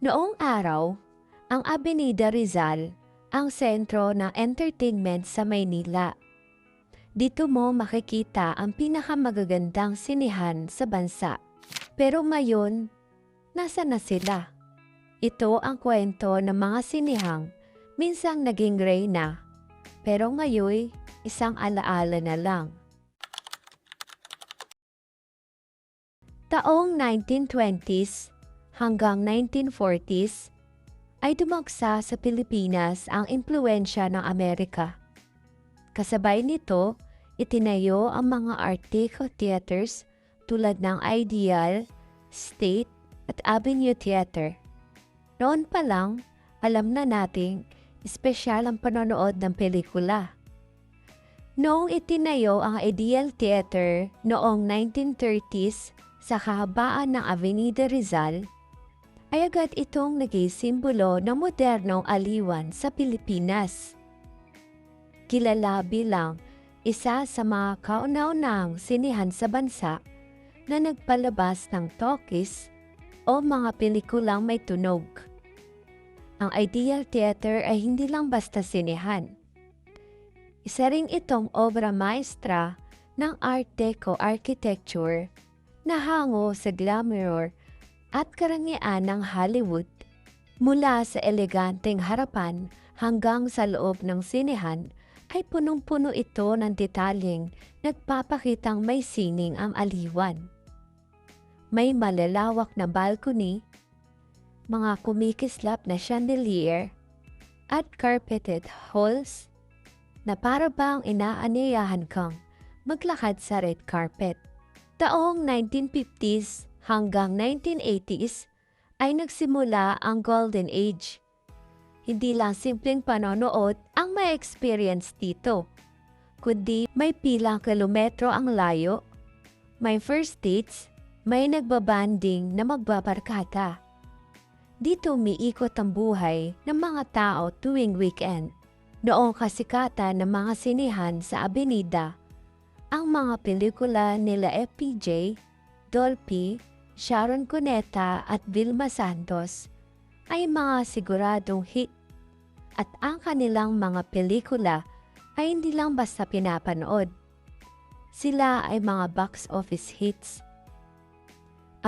Noong araw, ang Avenida Rizal ang sentro ng entertainment sa Maynila. Dito mo makikita ang pinakamagagandang sinihan sa bansa. Pero ngayon, nasa na sila? Ito ang kwento ng mga sinihang minsang naging reyna. Pero ngayon, isang alaala na lang. Taong 1920s hanggang 1940s ay dumagsa sa Pilipinas ang impluensya ng Amerika. Kasabay nito, itinayo ang mga art deco theaters tulad ng Ideal, State at Avenue Theater. Noon pa lang, alam na nating espesyal ang panonood ng pelikula. Noong itinayo ang Ideal Theater noong 1930s sa kahabaan ng Avenida Rizal, ay agad itong naging simbolo ng modernong aliwan sa Pilipinas. Kilala bilang isa sa mga kauna-unahang sinihan sa bansa na nagpalabas ng talkies o mga pelikulang may tunog. Ang Ideal Theater ay hindi lang basta sinihan. Isa ring itong obra maestra ng Art Deco architecture na hango sa glamour at karangyaan ng Hollywood. Mula sa eleganteng harapan hanggang sa loob ng sinehan ay punong-puno ito ng detalyeng nagpapakitang may sining ang aliwan. May malalawak na balcony, mga kumikislap na chandelier, at carpeted halls na para bang inaanyayahan kang maglakad sa red carpet. Taong 1950s hanggang 1980s ay nagsimula ang Golden Age. Hindi lang simpleng panonood ang may experience dito, kundi may pilang kilometro ang layo, may first dates, may nagbabanding na magbabarkada. Dito umiikot ang buhay ng mga tao tuwing weekend. Noong kasikatan ng mga sinihan sa Avenida, ang mga pelikula nila FPJ, Dolphy, Sharon Cuneta at Vilma Santos ay mga siguradong hit at ang kanilang mga pelikula ay hindi lang basta pinapanood. Sila ay mga box office hits.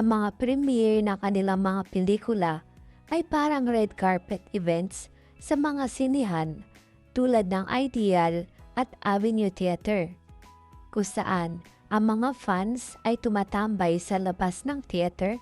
Ang mga premiere ng kanilang mga pelikula ay parang red carpet events sa mga sinihan tulad ng Ideal at Avenue Theater, kung saan ang mga fans ay tumatambay sa labas ng theater,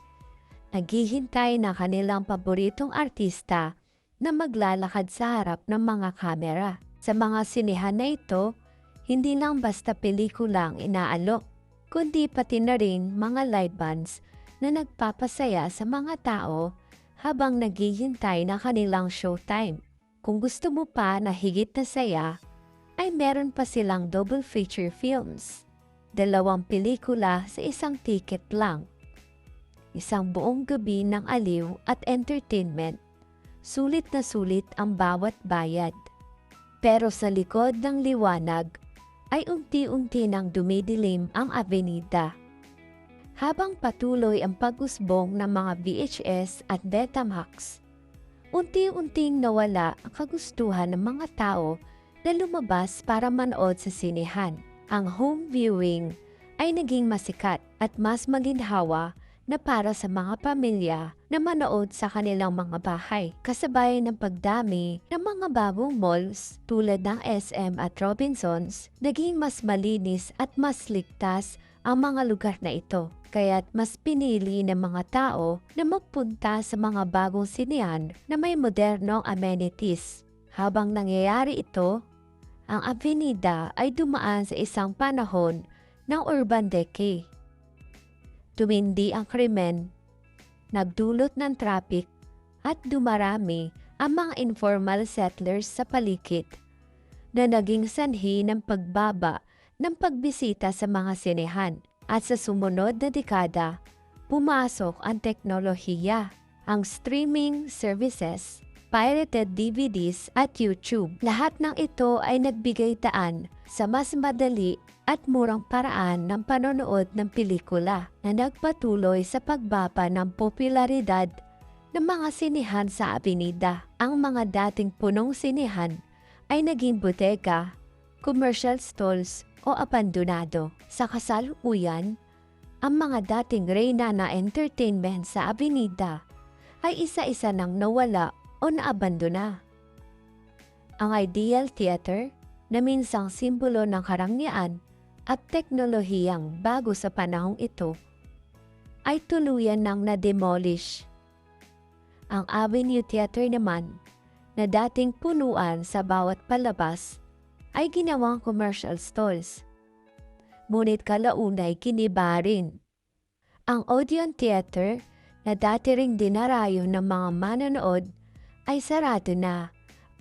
naghihintay ng kanilang paboritong artista na maglalakad sa harap ng mga kamera. Sa mga sinihan na ito, hindi lang basta pelikula ang inaalok, kundi pati na rin mga light bands na nagpapasaya sa mga tao habang naghihintay na kanilang showtime. Kung gusto mo pa na higit na saya, ay meron pa silang double feature films dalawang pelikula sa isang ticket lang. Isang buong gabi ng aliw at entertainment. Sulit na sulit ang bawat bayad. Pero sa likod ng liwanag ay unti-unti nang dumidilim ang avenida. Habang patuloy ang pag-usbong ng mga VHS at Betamax, unti-unting nawala ang kagustuhan ng mga tao na lumabas para manood sa sinehan ang home viewing ay naging masikat at mas maginhawa na para sa mga pamilya na manood sa kanilang mga bahay. Kasabay ng pagdami ng mga bagong malls tulad ng SM at Robinsons, naging mas malinis at mas ligtas ang mga lugar na ito. Kaya't mas pinili ng mga tao na magpunta sa mga bagong sinian na may modernong amenities. Habang nangyayari ito, ang avenida ay dumaan sa isang panahon ng urban decay. Tumindi ang krimen, nagdulot ng traffic at dumarami ang mga informal settlers sa palikid na naging sanhi ng pagbaba ng pagbisita sa mga sinehan at sa sumunod na dekada, pumasok ang teknolohiya, ang streaming services pirated DVDs at YouTube. Lahat ng ito ay nagbigay daan sa mas madali at murang paraan ng panonood ng pelikula na nagpatuloy sa pagbaba ng popularidad ng mga sinihan sa Avenida. Ang mga dating punong sinihan ay naging botega, commercial stalls o abandonado. Sa kasalukuyan, ang mga dating reyna na entertainment sa Avenida ay isa-isa nang nawala o naabandona. Ang Ideal Theater na minsang simbolo ng karangyaan at teknolohiyang bago sa panahong ito ay tuluyan nang na-demolish. Ang Avenue Theater naman na dating punuan sa bawat palabas ay ginawang commercial stalls. Ngunit kalaunay kiniba rin. Ang Odeon Theater na dati ring dinarayo ng mga manonood ay sarado na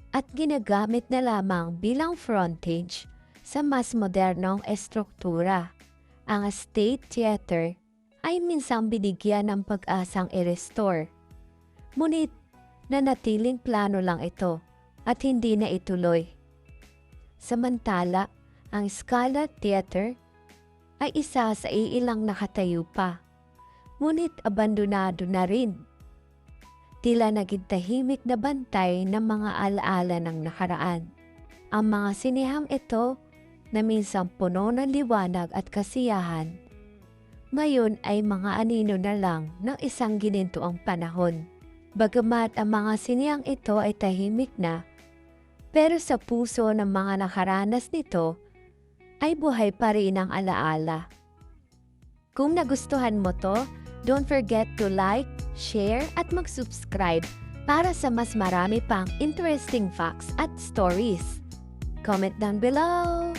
at ginagamit na lamang bilang frontage sa mas modernong estruktura. Ang State Theater ay minsang binigyan ng pag-asang i-restore. Ngunit nanatiling plano lang ito at hindi na ituloy. Samantala, ang Scala Theater ay isa sa iilang nakatayo pa, ngunit abandonado na rin. Tila naging tahimik na bantay ng mga alaala ng nakaraan. Ang mga sinihang ito na minsang puno ng liwanag at kasiyahan, ngayon ay mga anino na lang ng isang ginintuang panahon. Bagamat ang mga sinihang ito ay tahimik na, pero sa puso ng mga nakaranas nito ay buhay pa rin ang alaala. Kung nagustuhan mo to, don't forget to like, share at mag-subscribe para sa mas marami pang interesting facts at stories. Comment down below!